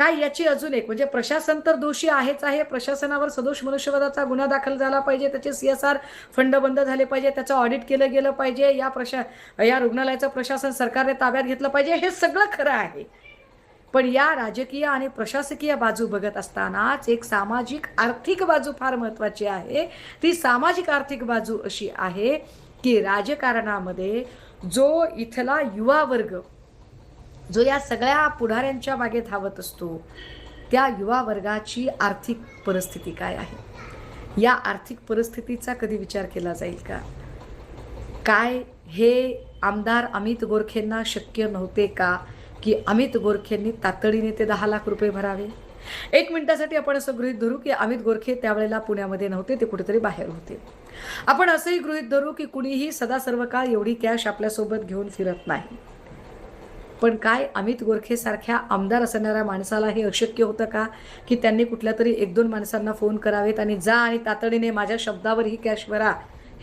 काय याची अजून एक? म्हणजे प्रशासन तर दोषी आहेच आहे. प्रशासनावर सदोष मनुष्यवधाचा गुन्हा दाखल झाला पाहिजे. त्याचे सी एस आर फंड बंद झाले पाहिजे. त्याचं ऑडिट केलं गेलं पाहिजे. या प्रशा या रुग्णालयाचं प्रशासन सरकारने ताब्यात घेतलं पाहिजे. हे सगळं खरं आहे. पण या राजकीय आणि प्रशासकीय बाजू बघत असतानाच एक सामाजिक आर्थिक बाजू फार महत्त्वाची आहे. ती सामाजिक आर्थिक बाजू अशी आहे की राजकारणामध्ये जो इथला युवा वर्ग जो या सगळ्या पुढाऱ्यांच्या मागे धावत असतो त्या युवा वर्गाची आर्थिक परिस्थिती काय आहे? या आर्थिक परिस्थितीचा कधी विचार केला जाईल का? काय हे आमदार अमित गोरखेंना शक्य नव्हते का की अमित गोरखेंनी तातडीने ते दहा लाख रुपये भरावे? एक मिनिटासाठी आपण असं गृहित धरू की अमित गोरखे त्यावेळेला पुण्यामध्ये नव्हते ते कुठेतरी बाहेर होते. आपण असंही गृहित धरू की कुणीही सदा सर्व काळ एवढी कॅश आपल्यासोबत घेऊन फिरत नाही. पण काय अमित गोरखेसारख्या आमदार असणाऱ्या माणसाला हे अशक्य होतं का? की त्यांनी कुठल्या तरी एक दोन माणसांना फोन करावेत आणि जा आणि तातडीने माझ्या शब्दावर ही कॅश भरा.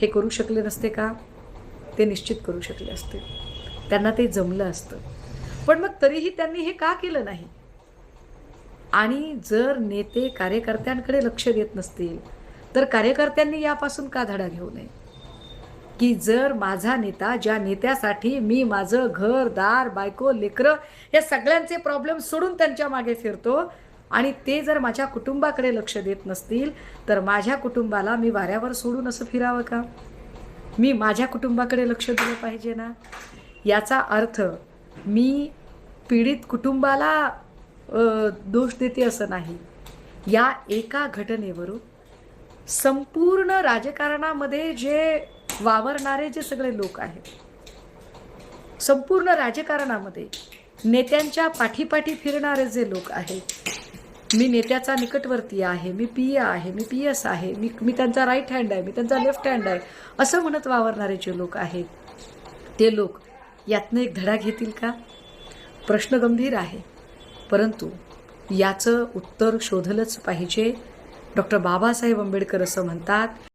हे करू शकले नसते का? ते निश्चित करू शकले असते. त्यांना ते जमलं असतं. पण मग तरीही त्यांनी हे का केलं नाही? आणि जर नेते कार्यकर्त्यांकडे लक्ष देत नसतील तर कार्यकर्त्यांनी यापासून का धडा घेऊ नये? की जर माझा नेता ज्या नेत्यासाठी मी माझं घर दार बायको लेकरं या सगळ्यांचे प्रॉब्लेम सोडून त्यांच्या मागे फिरतो आणि ते जर माझ्या कुटुंबाकडे लक्ष देत नसतील तर माझ्या कुटुंबाला मी वाऱ्यावर सोडून असं फिरावं का? मी माझ्या कुटुंबाकडे लक्ष दिलं पाहिजे ना? याचा अर्थ मी पीडित कुटुंबाला दोष देते असं नाही. या एका घटनेवरून संपूर्ण राजकारणामध्ये जे वावरणारे जे सगळे लोक आहेत संपूर्ण राजकारणामध्ये नेत्यांच्या पाठीपाठी फिरणारे जे लोक आहेत मी नेत्याचा निकटवर्ती आहे मी पी ए आहे मी पी एस आहे मी मी त्यांचा राईट हँड आहे मी त्यांचा लेफ्ट हँड आहे असं म्हणत वावरणारे जे लोक आहेत ते लोक यातनं एक धडा घेतील का? प्रश्न गंभीर आहे परंतु याचं उत्तर शोधलंच पाहिजे. डॉक्टर बाबासाहेब आंबेडकर असं म्हणतात.